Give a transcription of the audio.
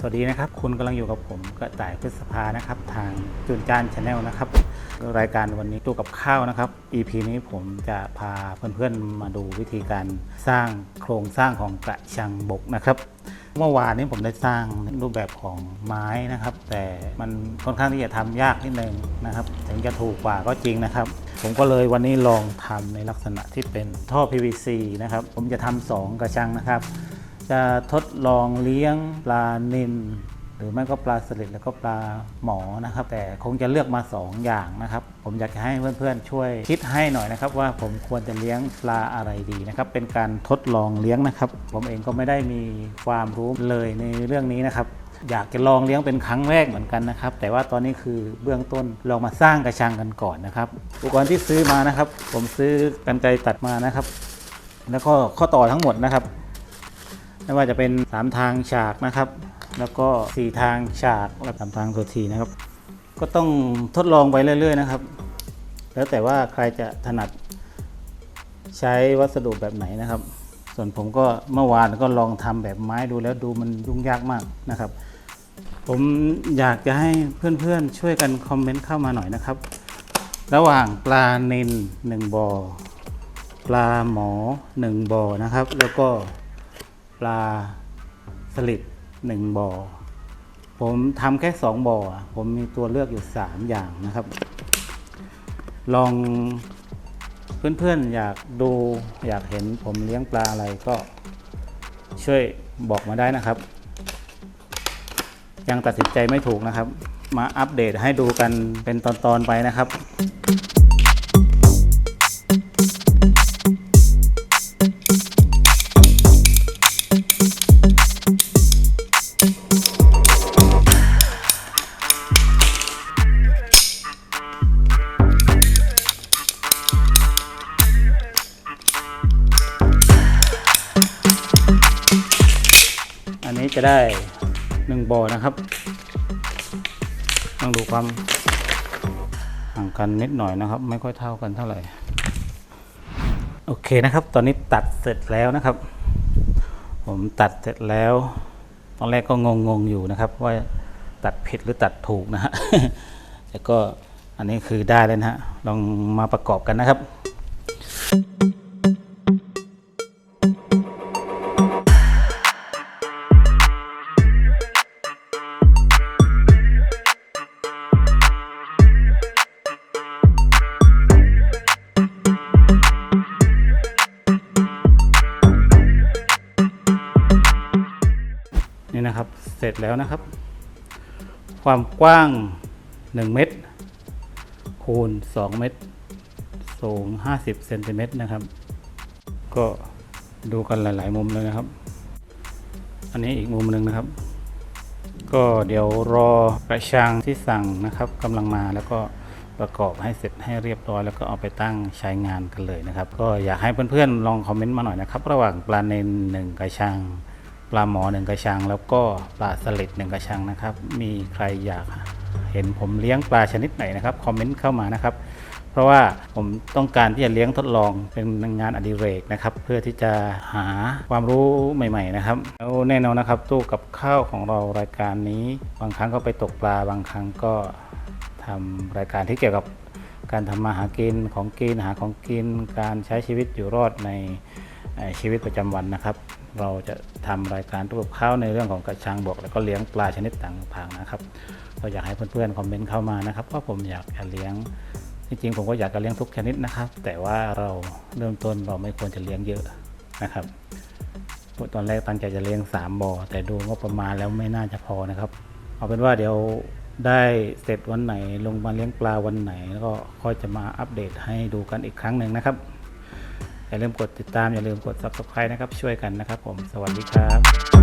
สวัสดีนะครับคุณกำลังอยู่กับผมกระต่ายพฤษภานะครับ ทางจุนจานชาแนลนะครับ รายการวันนี้ตู้กับข้าวนะครับ EP นี้ผมจะพาเพื่อนๆมาดูวิธีการสร้างโครงสร้างของกระชังบกนะครับ เมื่อวานนี้ผมได้สร้างรูปแบบของไม้นะครับ แต่มันค่อนข้างที่จะทำยากนิดนึงนะครับ ถึงจะถูกกว่าก็จริงนะครับ ผมก็เลยวันนี้ลองทำในลักษณะที่เป็นท่อ PVC นะครับ ผมจะทำสองกระชังนะครับ จะทดลองเลี้ยงปลานิลหรือไม่ก็ปลาสลิดแล้วก็ปลาหมอนะครับ แต่คงจะเลือกมา 2 อย่างนะครับ ผมอยากจะให้เพื่อนๆช่วยคิดให้หน่อยนะครับ ว่าผมควรจะเลี้ยงปลาอะไรดีนะครับ เป็นการทดลองเลี้ยงนะครับ ผมเองก็ไม่ได้มีความรู้เลยในเรื่องนี้นะครับ อยากจะลองเลี้ยงเป็นครั้งแรกเหมือนกันนะครับ แต่ว่าตอนนี้คือเบื้องต้นลองมาสร้างกระชังกันก่อนนะครับอุปกรณ์ที่ซื้อมานะครับ ผมซื้อกันไกรตัดมานะครับ แล้วก็ข้อต่อทั้งหมดนะครับ ไม่ว่าจะเป็น 3 ทางฉากนะครับ แล้วก็ 4 ทางฉากและสามทางตัวทีนะครับ ก็ต้องทดลองไปเรื่อย ๆ นะครับ แล้วแต่ว่าใครจะถนัดใช้วัสดุแบบไหนนะครับ ส่วนผมก็เมื่อวานก็ลองทำแบบไม้ดูแล้วดูมันยุ่งยากมากนะครับ ผมอยากจะให้เพื่อนๆช่วยกันคอมเมนต์เข้ามาหน่อยนะครับ ระหว่างปลานิลหนึ่งบ่อปลาหมอหนึ่งบ่อนะครับ แล้วก็ ปลาสลิดหนึ่งบ่อ ผมทำแค่สองบ่อ ผมมีตัวเลือกอยู่สามอย่างนะครับ ลองเพื่อนๆอยากดูอยากเห็นผมเลี้ยงปลาอะไรก็ช่วยบอกมาได้นะครับ ยังตัดสินใจไม่ถูกนะครับ มาอัปเดตให้ดูกันเป็นตอนๆไปนะครับ นี้จะได้หนึ่งบ่อนะครับต้องดูความห่างกันนิดหน่อยนะครับ ไม่ค่อยเท่ากันเท่าไหร่โอเคนะครับ ตอนนี้ตัดเสร็จแล้วนะครับ ผมตัดเสร็จแล้ว ตอนแรกก็งงๆอยู่นะครับ ว่าตัดผิดหรือตัดถูกนะฮะแต่ก็อันนี้คือได้แล้วนะฮะลองมาประกอบกันนะครับนี่ นะครับ เสร็จแล้วนะครับ ความกว้าง 1 เมตร คูณ 2 เมตร สูง 50เซนติเมตรนะครับ ก็ดูกันหลาย ๆ มุมเลยนะครับ อันนี้อีกมุมหนึ่งนะครับ ก็เดี๋ยวรอกระชังที่สั่งนะครับกำลังมาแล้วก็ประกอบให้เสร็จให้เรียบร้อยแล้วก็เอาไปตั้งใช้งานกันเลยนะครับ ก็อยากให้เพื่อนๆลองคอมเมนต์มาหน่อยนะครับ ระหว่างปลาเนนหนึ่งกระชัง ปลาหมอหนึ่งกระชัง แล้วก็ปลาสลิดหนึ่งกระชังนะครับ มีใครอยากเห็นผมเลี้ยงปลาชนิดไหนนะครับคอมเมนต์เข้ามานะครับ เพราะว่าผมต้องการที่จะเลี้ยงทดลองเป็นงานอดิเรกนะครับ เพื่อที่จะหาความรู้ใหม่ ๆ นะครับแล้วแน่นอนนะครับตู้กับข้าวของเรารายการนี้ บางครั้งก็ไปตกปลาบางครั้งก็ทำรายการที่เกี่ยวกับการทำมาหากินของกินหาของกิน การใช้ชีวิตอยู่รอดในชีวิตประจำวันนะครับ เราจะทำรายการตู้กับข้าวในเรื่องของกระชังบก แล้วก็เลี้ยงปลาชนิดต่างๆนะครับ ก็อยากให้เพื่อนๆคอมเมนต์เข้ามานะครับว่าผมอยากจะเลี้ยงจริงๆผมก็อยากจะเลี้ยงทุกชนิดนะครับ แต่ว่าเราเริ่มต้นเราไม่ควรจะเลี้ยงเยอะนะครับตอนแรกตั้งใจจะเลี้ยง3บ่อแต่ดูงบประมาณแล้วไม่น่าจะพอนะครับ เอาเป็นว่าเดี๋ยวได้เสร็จวันไหนลงมาเลี้ยงปลาวันไหน แล้วก็ค่อยจะมาอัปเดตให้ดูกันอีกครั้งหนึ่งนะครับ อย่าลืมกดติดตามอย่าลืมกด subscribe นะครับ ช่วยกันนะครับผมสวัสดีครับ